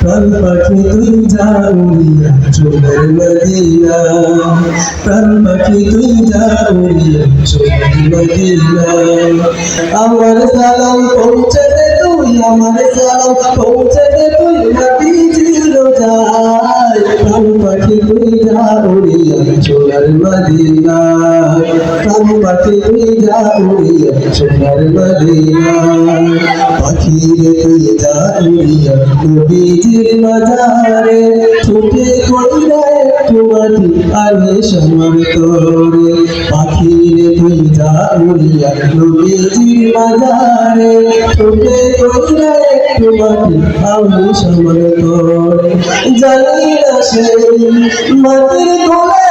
প্রাণ পাখি তুই যা উড়িয়া চোখের মদিনা প্রাণ পাখি তুই যা উড়িয়া চোখের মদিনা আমার সালাম পৌঁছে দে তুই আমার সালাম পৌঁছে দে তুই মাটি ছিল যায় প্রাণ তুই যা উড়িয়া মদিনা পাখি তুই যা উড়িয়া সোনার মদিনায় পাখি রে তুই যা উড়িয়া নবীজির মাজারে ছুটে কইরা মাটি আলে সমর তোরে। পাখি রে তুই যা উড়িয়া নবীজির মাজারে ছুটে কইরা মাটি আলে সমর তোরে। জানি না সেই মাটির কোলে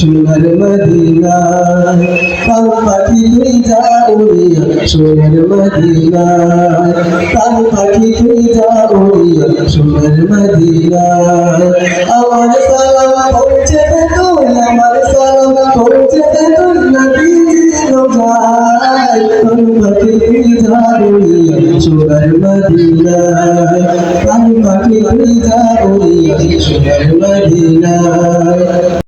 সোনার মদিনায় কাল পাখি তুই যা উড়িয়া সোনার মদিনায় কাল পাখি তুই যা উড়িয়া সোনার মদিনায় আমার সালাম পৌঁছে দে তুই, আমার সালাম পৌঁছে দে তুই নবী রোজায়। উড়িয়া সোনার মদিনায়